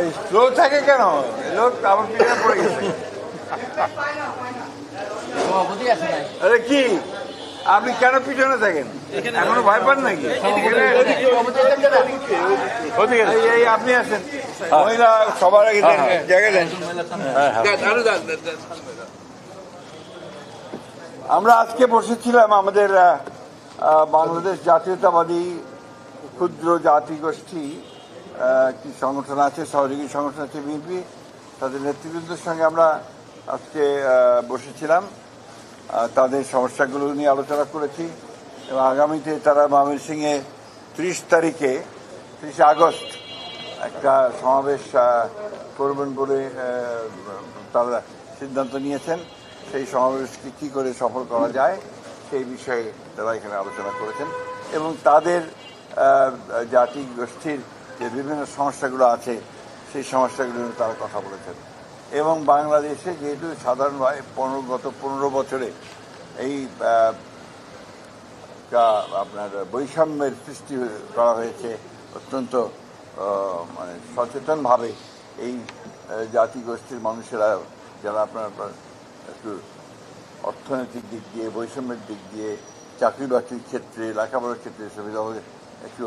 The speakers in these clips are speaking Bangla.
এই স্লো থাকে কেন? লোক আবার পিছনে পড়ে গেছে। আরে কি? আপনি কেন পিছনে থাকেন? এখনও ভয় পান নাকি? এই, আপনি আছেন মহিলা সবার আগে দেন, জায়গা দেন। আমরা আজকে বসেছিলাম আমাদের বাংলাদেশ জাতীয়তাবাদী ক্ষুদ্র জাতি গোষ্ঠী আহ, কি সংগঠন আছে, সহযোগী সংগঠন আছে বিএনপি, তাদের নেতৃবৃন্দের সঙ্গে আমরা আজকে বসেছিলাম। তাদের সমস্যাগুলো নিয়ে আলোচনা করেছি এবং আগামীতে তারা ময়মনসিংহে ত্রিশ তারিখে, ত্রিশে আগস্ট একটা সমাবেশ করবেন বলে তারা সিদ্ধান্ত নিয়েছেন। সেই সমাবেশকে কী করে সফল করা যায় সেই বিষয়ে তারা এখানে আলোচনা করেছেন এবং তাদের জাতি গোষ্ঠীর যে বিভিন্ন সমস্যাগুলো আছে, সেই সমস্যাগুলো নিয়ে তারা কথা বলেছেন। এবং বাংলাদেশে যেহেতু সাধারণভাবে পনেরো, গত পনেরো বছরে এই আপনার বৈষম্যের সৃষ্টি করা হয়েছে, অত্যন্ত মানে সচেতনভাবে এই জাতিগোষ্ঠীর মানুষেরা যারা আপনার একটু অর্থনৈতিক দিক দিয়ে, বৈষম্যের দিক দিয়ে চাকরি বাকরির ক্ষেত্রে, লেখাপড়ার ক্ষেত্রে সুবিধা একটু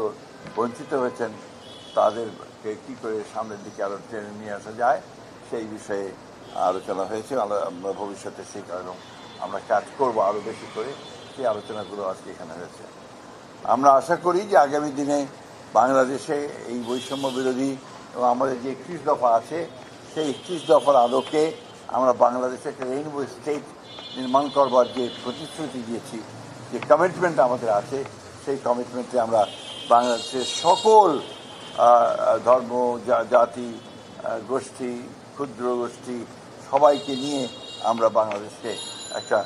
বঞ্চিত হয়েছেন তাদেরকে কী করে সামনের দিকে আরও ট্রেনে নিয়ে আসা যায়, সেই বিষয়ে আলোচনা হয়েছে। আমরা ভবিষ্যতে সেই কারণে আমরা কাজ করব আরও বেশি করে। সেই আলোচনাগুলো আজকে এখানে হয়েছে। আমরা আশা করি যে আগামী দিনে বাংলাদেশে এই বৈষম্য বিরোধী এবং আমাদের যে একত্রিশ দফা আছে, সেই একত্রিশ দফার আলোকে আমরা বাংলাদেশে একটা রেইনবো স্টেট নির্মাণ করবার যে প্রতিশ্রুতি দিয়েছি, যে কমিটমেন্ট আমাদের আছে, সেই কমিটমেন্টে আমরা বাংলাদেশের সকল ধর্ম জাতি গোষ্ঠী ক্ষুদ্র গোষ্ঠী সবাইকে নিয়ে আমরা বাংলাদেশকে একটা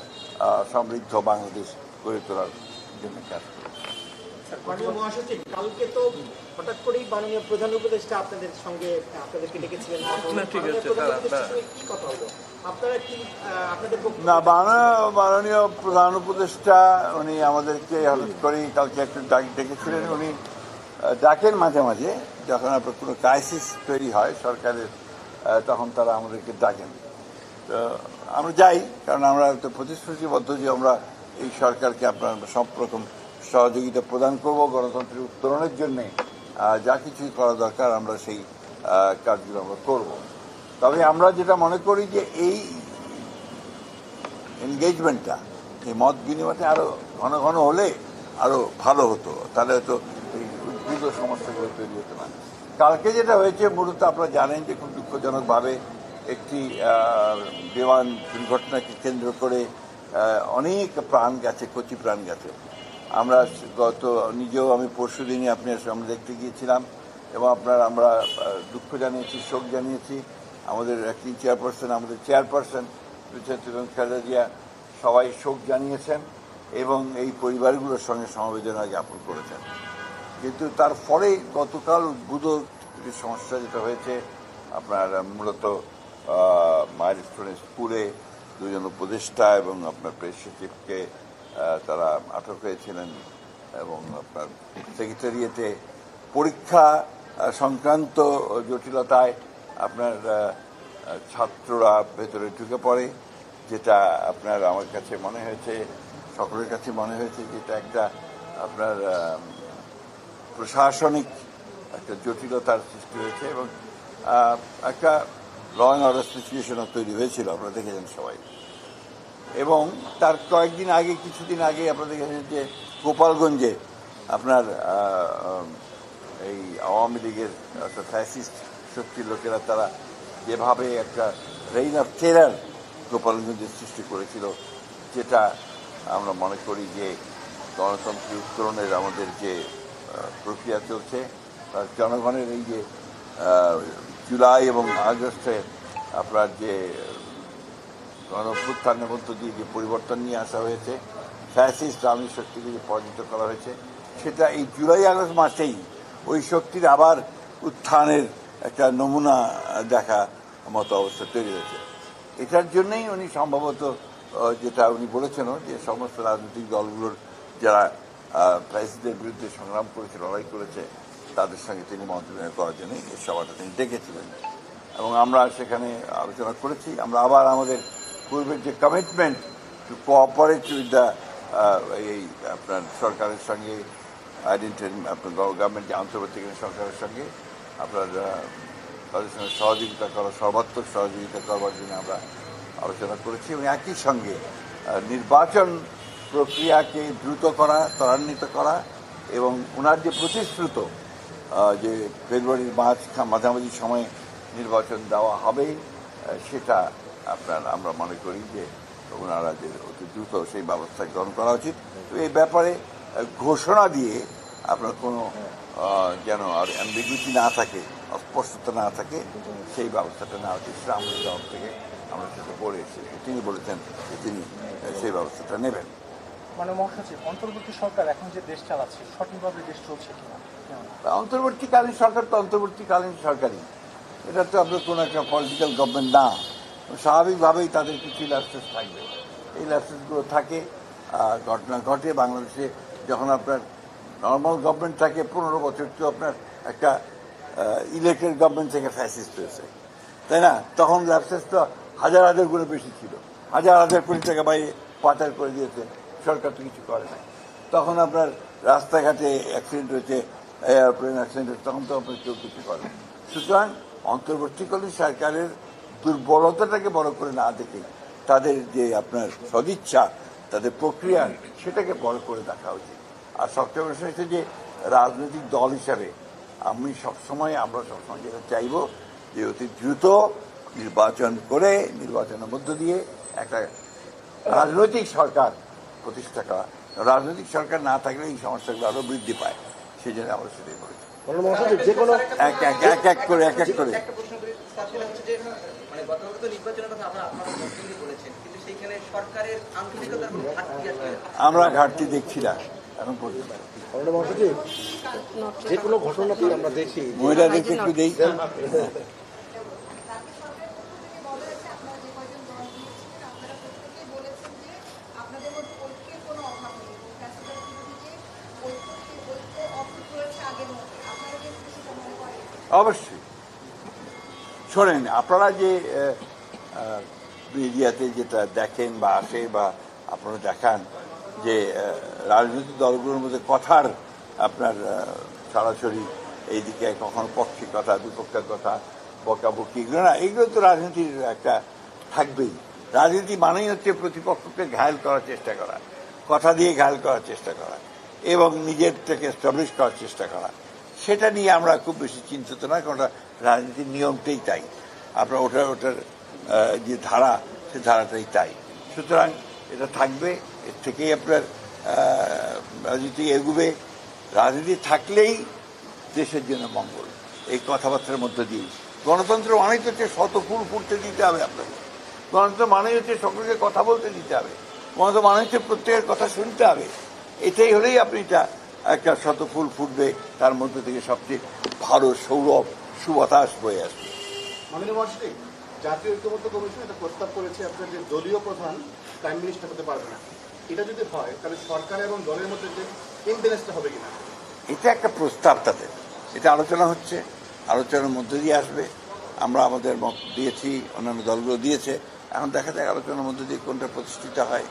সমৃদ্ধ বাংলাদেশ গড়ে তোলার জন্য কাজ করি। মাননীয় কালকে তো হঠাৎ করেই মাননীয় প্রধান উপদেষ্টা আপনাদের সঙ্গে আপনাদেরকে ডেকেছিলেন। মাননীয় প্রধান না মাননীয় উপদেষ্টা উনি আমাদেরকে হঠাৎ করেই কালকে একটু ডাক ডেকেছিলেন। উনি ডাকেন মাঝে মাঝে, যখন আপনার কোনো ক্রাইসিস তৈরি হয় সরকারের তখন তারা আমাদেরকে ডাকেন। তো আমরা যাই, কারণ আমরা তো প্রতিশ্রুতিবদ্ধ যে আমরা এই সরকারকে আপনার সব রকম সহযোগিতা প্রদান করব গণতন্ত্রের উত্তরণের জন্যে। যা কিছুই করা দরকার আমরা সেই কাজগুলো আমরা করব। তবে আমরা যেটা মনে করি যে এই এনগেজমেন্টটা এই মত বিনিময়টা আরও ঘন ঘন হলে আরও ভালো হতো। তাহলে হয়তো উদ্ভিদ সমস্যাগুলো তৈরি হতে না কালকে যেটা হয়েছে, মূলত আপনারা জানেন যে খুব দুঃখজনকভাবে একটি বিমান দুর্ঘটনাকে কেন্দ্র করে অনেক প্রাণ গেছে, কচি প্রাণ গেছে। আমরা গত, নিজেও আমি পরশু দিনই আপনার আমরা দেখতে গিয়েছিলাম এবং আপনার, আমরা দুঃখ জানিয়েছি, শোক জানিয়েছি। আমাদের একটি চেয়ারপারসন, আমাদের চেয়ারপারসন এবং খালেদা জিয়া সবাই শোক জানিয়েছেন এবং এই পরিবারগুলোর সঙ্গে সমবেদনা জ্ঞাপন করেছেন। কিন্তু তার ফলে গতকাল উদ্ভূত সমস্যা যেটা হয়েছে, আপনার মূলত মাইল স্টোন স্কুলে দুজন উপদেষ্টা এবং আপনার প্রেস সচিবকে তারা আটক হয়েছিলেন এবং আপনার সেক্রেটারিয়েটে পরীক্ষা সংক্রান্ত জটিলতায় আপনার ছাত্ররা ভেতরে ঢুকে পড়ে, যেটা আপনার আমার কাছে মনে হয়েছে, সকলের কাছে মনে হয়েছে, যেটা একটা আপনার প্রশাসনিক একটা জটিলতার সৃষ্টি হয়েছে এবং একটা ল অ্যান্ড অর্ডার সিচুয়েশনও তৈরি হয়েছিল, আপনারা দেখেছেন সবাই। এবং তার কয়েকদিন আগে, কিছুদিন আগে আপনারা দেখেছেন যে গোপালগঞ্জে আপনার এই আওয়ামী লীগের একটা ফ্যাসিস্ট শক্তির লোকেরা তারা যেভাবে একটা রেইন অফ টেরার গোপালগঞ্জের সৃষ্টি করেছিল, যেটা আমরা মনে করি যে গণতন্ত্রের উত্তরণের আমাদের যে প্রক্রিয়া চলছে। জনগণের এই যে জুলাই এবং আগস্টে আপনার যে গণপুত্থানের মধ্য দিয়ে যে পরিবর্তন নিয়ে আসা হয়েছে, ফ্যাসিস্ট আর্মি শক্তিকে যে পরাজিত করা হয়েছে, সেটা এই জুলাই আগস্ট মাসেই ওই শক্তির আবার উত্থানের একটা নমুনা দেখা মতো অবস্থা তৈরি হয়েছে। এটার জন্যই উনি সম্ভবত যেটা উনি বলেছেন যে সমস্ত রাজনৈতিক দলগুলোর যারা প্রাইসিদের বিরুদ্ধে সংগ্রাম করেছে লড়াই করেছে, তাদের সঙ্গে তিনি মন্ত্রণালয় করার জন্য এই সভাটা তিনি ডেকেছিলেন। এবং আমরা সেখানে আলোচনা করেছি, আমরা আবার আমাদের পূর্বের যে commitment to cooperate with the এই আপনার সরকারের সঙ্গে আইডেন্টি আপনার গভর্নমেন্ট যে আন্তর্জাতিক সরকারের সঙ্গে, আপনার তাদের সঙ্গে সহযোগিতা করা, সর্বাত্মক সহযোগিতা করবার জন্য আমরা আলোচনা করেছি এবং একই সঙ্গে নির্বাচন প্রক্রিয়াকে দ্রুত করা, ত্বরান্বিত করা এবং ওনার যে প্রতিশ্রুত যে ফেব্রুয়ারির মাঝ, মাঝামাঝি সময়ে নির্বাচন দেওয়া হবে সেটা আপনার, আমরা মনে করি যে ওনারা যে অতি দ্রুত সেই ব্যবস্থা গ্রহণ করা উচিত। তো এই ব্যাপারে ঘোষণা দিয়ে আপনার কোনো যেন আর অ্যাম্বিগুইটি না থাকে, অস্পষ্টতা না থাকে, সেই ব্যবস্থাটা নেওয়া উচিত। সেটা আমাদের থেকে আমরা সেটা বলে এসেছি। তিনি বলেছেন যে তিনি সেই ব্যবস্থাটা নেবেন। মানে অন্তর্বর্তী সরকার এখন যে দেশ চালাচ্ছে, সঠিকভাবে দেশ চলছে কিনা? অন্তর্বর্তীকালীন সরকার তো অন্তর্বর্তীকালীন সরকারই। এটা তো আপনার কোনো একটা পলিটিক্যাল গভর্নমেন্ট না। স্বাভাবিকভাবেই তাদের কিছু ল্যাপসেস থাকবে। এই ল্যাপসেসগুলো থাকে ঘটনা ঘটে বাংলাদেশে যখন আপনার নর্মাল গভর্নমেন্ট থাকে, পনেরো বছর তো আপনার একটা ইলেক্টেড গভর্নমেন্ট থেকে ফ্যাসিস্ট হয়েছে। তাই না? তখন ল্যাপসেস তো হাজার হাজার গুণে বেশি ছিল। হাজার হাজার কোটি টাকা বাইরে পাচার করে দিয়েছে। সরকার তো কিছু করে না তখন আপনার রাস্তাঘাটে অ্যাক্সিডেন্ট হয়েছে এয়ারপ্লেন অ্যাক্সিডেন্ট হয়েছে, তখন তো আপনার কেউ কিছু করে সুতরাং অন্তর্বর্তীকালীন সরকারের দুর্বলতাটাকে বড় করে না দেখে তাদের যে আপনার সদিচ্ছা, তাদের প্রক্রিয়া, সেটাকে বড় করে দেখা উচিত। আর সবচেয়ে বড় হচ্ছে যে রাজনৈতিক দল হিসাবে আমি সবসময়, আমরা সবসময় যেটা চাইব যে অতি দ্রুত নির্বাচন করে, নির্বাচনের মধ্য দিয়ে একটা রাজনৈতিক সরকার প্রতিষ্ঠা করা রাজনৈতিক সরকার না থাকলে এই সমস্যাগুলো আরও বৃদ্ধি পায়। সেই জন্য আমরা সেটাই বলেছি। যে কোনো এক এক এক এক করে এক এক করে। একটা প্রশ্ন করি স্যার, সেটা হচ্ছে যে মানে গতকাল তো নির্বাচনের কথা আপনারা আপনারা মন্তব্য করেছেন কিন্তু সেইখানে সরকারের আন্তরিকতার কোনো ঘাটতি আসলে আমরা ঘাটতি দেখছি না এখন পর্যন্ত যে কোনো ঘটনাতে আমরা দেখি। মহিলাদেরকে একটু দেই রাজ্য সরকারের পক্ষ থেকে বলা হয়েছে আপনারা যে কয়জন দল দিয়েছিলেন আপনারা প্রত্যেকেই বলেছেন যে আপনাদের মধ্যে ঐক্যের কোনো অভাব নেই এবং ফ্যাসিবাদ বিরোধী যে ঐক্য সেই ঐক্য অটুট রয়েছে আগের মতো আপনারা কি সেটা মনে করেন অবশ্যই। শোনেন, আপনারা যে মিডিয়াতে যেটা দেখেন বা আসে বা আপনারা দেখান যে রাজনৈতিক দলগুলোর মধ্যে কথার আপনার সরাসরি এইদিকে কখনো পক্ষে কথা, বিপক্ষের কথা, বকাবকি, এগুলো না, এগুলো তো রাজনীতির একটা থাকবেই। রাজনীতি মানেই হচ্ছে প্রতিপক্ষকে ঘায়ল করার চেষ্টা করা, কথা দিয়ে ঘায়ল করার চেষ্টা করা এবং নিজের থেকে এস্টাবলিশ করার চেষ্টা করা। সেটা নিয়ে আমরা খুব বেশি চিন্তিত না, কারণ রাজনীতির নিয়মটাই তাই। আপনার ওটার ওটার যে ধারা, সে ধারাটাই তাই। সুতরাং এটা থাকবে, এর থেকেই আপনার রাজনীতি এগুবে। রাজনীতি থাকলেই দেশের জন্য মঙ্গল। এই কথাবার্তার মধ্যে দিয়ে গণতন্ত্র মানেই তো হচ্ছে শত ফুল ফুটতে দিতে হবে আপনাকে। গণতন্ত্র মানেই হচ্ছে সকলকে কথা বলতে দিতে হবে। গণতন্ত্র মানে হচ্ছে প্রত্যেকের কথা শুনতে হবে। এটাই হলেই আপনি এটা একটা শত ফুল ফুটবে তার মধ্যে থেকে সবচেয়ে ভালো সৌরভ সুবাতাস বয়ে আসবে। জাতীয় ঐক্যমত্য কমিশন একটা প্রস্তাব করেছে আপনার যে দলীয় প্রধান প্রাইম মিনিস্টার হতে পারবে না। এটা যদি হয় তাহলে সরকার এবং দলের মধ্যে যে ইমব্যালেন্সটা হবে কিনা? এটা একটা প্রস্তাব তাদের। এটা আলোচনা হচ্ছে আলোচনার মধ্যে দিয়ে আসবে। আমরা আমাদের মত দিয়েছি অন্যান্য দলগুলো দিয়েছে। এখন দেখা যায় আলোচনার মধ্যে দিয়ে কোনটা প্রতিষ্ঠিত হয়।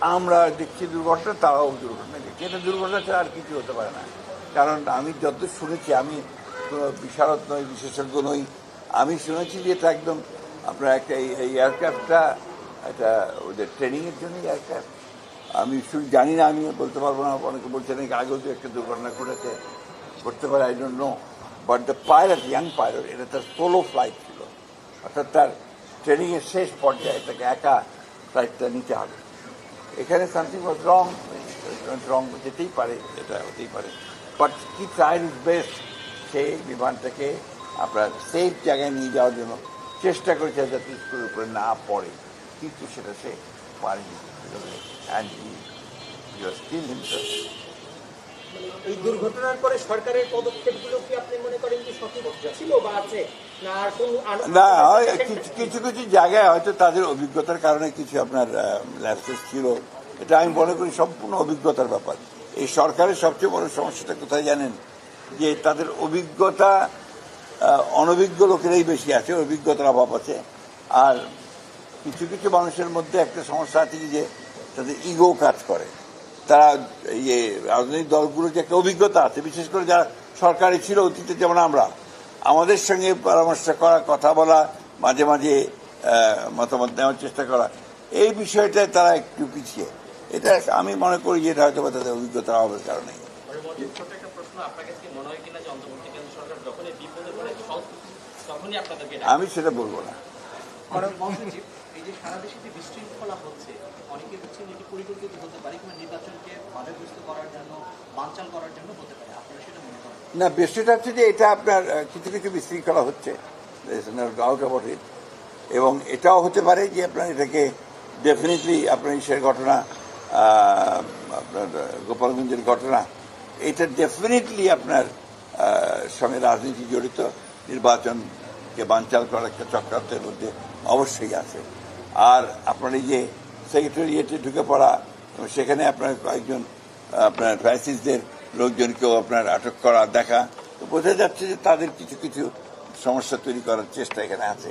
আমরা দেখছি দুর্ঘটনা, তারাও দুর্ঘটনা দেখছি। এটা দুর্ঘটনা ছাড়া আর কিছু হতে পারে না। কারণ আমি যত শুনেছি, আমি বিশারদ নই, বিশেষজ্ঞ নই। আমি শুনেছি যে এটা একদম আপনার একটা এই- এয়ারক্রাফটটা এটা ওদের ট্রেনিংয়ের জন্য এয়ারক্রাফট আমি শুধু জানি না, আমি বলতে পারব না, অনেকে বলছে নাকি আগেও তো একটা দুর্ঘটনা ঘটেছে, ঘটতে পারে I don't know but the pilot young pilot এটা তার সোলো ফ্লাইট ছিল। অর্থাৎ তার ট্রেনিংয়ের শেষ পর্যায়ে তাকে একা ফ্লাইটটা নিতে হবে এখানে সামথিং ওয়াজ রং রং যেতেই পারে এটা হতেই পারে বাট কি ট্রাইল ইজ বেস্ট সেই বিমানটাকে আপনার সেফ জায়গায় নিয়ে যাওয়ার জন্য চেষ্টা করেছে যাতে স্কুলের উপরে না পড়ে কিন্তু সেটা সে পারেনি অ্যান্ড স্টিল হিমসেলফ এই দুর্ঘটনার পরে সরকারের পদক্ষেপগুলো কি আপনি মনে করেন যে সঠিক ছিল বা আছে? না আর কোন না কিছু কিছু জায়গায় হয়তো তাদের অভিজ্ঞতার কারণে কিছু আপনার ল্যাপসেস ছিল। এটা আমি মনে করি সম্পূর্ণ অভিজ্ঞতার ব্যাপার। এই সরকারের সবচেয়ে বড় সমস্যাটা কোথায় জানেন? যে তাদের অভিজ্ঞতা অনভিজ্ঞ লোকেরাই বেশি আছে অভিজ্ঞতার অভাব আছে। আর কিছু কিছু মানুষের মধ্যে একটা সমস্যা আছে যে তাদের ইগো কাজ করে। তারা ইয়ে রাজনৈতিক দলগুলোর যে একটা অভিজ্ঞতা আছে বিশেষ করে যারা সরকারি ছিল অতীতে যেমন আমরা আমাদের সঙ্গে পরামর্শ করা কথা বলা মাঝে মাঝে মতামত নেওয়ার চেষ্টা করা এই বিষয়টায় তারা একটু পিছিয়ে। এটা আমি মনে করি যে এটা হয়তো বা তাদের অভিজ্ঞতার অভাবের কারণে। ছোট একটা প্রশ্ন আপনার কাছে কি মনে হয় কিনা যে অন্তর্বর্তীকালীন সরকার যখনই বিপদে পড়ে সব- তখনই আপনাদেরকে ডাকে? আমি সেটা বলব না। এই যে সারা দেশে যে বিশৃঙ্খলা হচ্ছে অনেকে বলছেন এটি পরিকল্পিত হতে পারে কিংবা নির্বাচনকে বাধাগ্রস্ত করার জন্য করার জন্য হতে পারে। আপনারা সেটা মনে করেন? না বেশিটা হচ্ছে যে এটা আপনার কিছু কিছু বিশৃঙ্খলা হচ্ছে এবং এটাও হতে পারে যে আপনার এটাকে ডেফিনেটলি আপনার ইসের ঘটনা আপনার গোপালগঞ্জের ঘটনা, এটা ডেফিনেটলি আপনার সঙ্গে রাজনীতি জড়িত, নির্বাচনকে বানচাল করার একটা চক্রান্তের মধ্যে অবশ্যই আছে। আর আপনার এই যে সেক্রেটারিয়েটে ঢুকে পড়া সেখানে আপনার কয়েকজন আপনার ফ্যাসিস্টদের লোকজনকেও আপনার আটক করা দেখা। তো বোঝা যাচ্ছে যে তাদের কিছু কিছু সমস্যা তৈরি করার চেষ্টা এখানে আছে।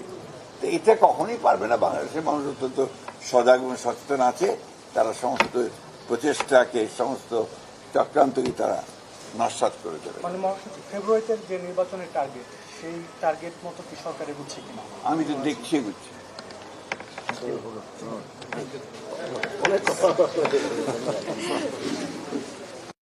তো এটা কখনোই পারবে না। বাংলাদেশের মানুষ অত্যন্ত সজাগ এবং সচেতন আছে। তারা সমস্ত প্রচেষ্টাকে সমস্ত চক্রান্তকে তারা নস্বাত করে দেবে মানে ফেব্রুয়ারিতে যে নির্বাচনের টার্গেট সেই টার্গেট মতো কি সরকার এগুচ্ছে কিনা? আমি তো দেখছি বুঝছি অনেক কথা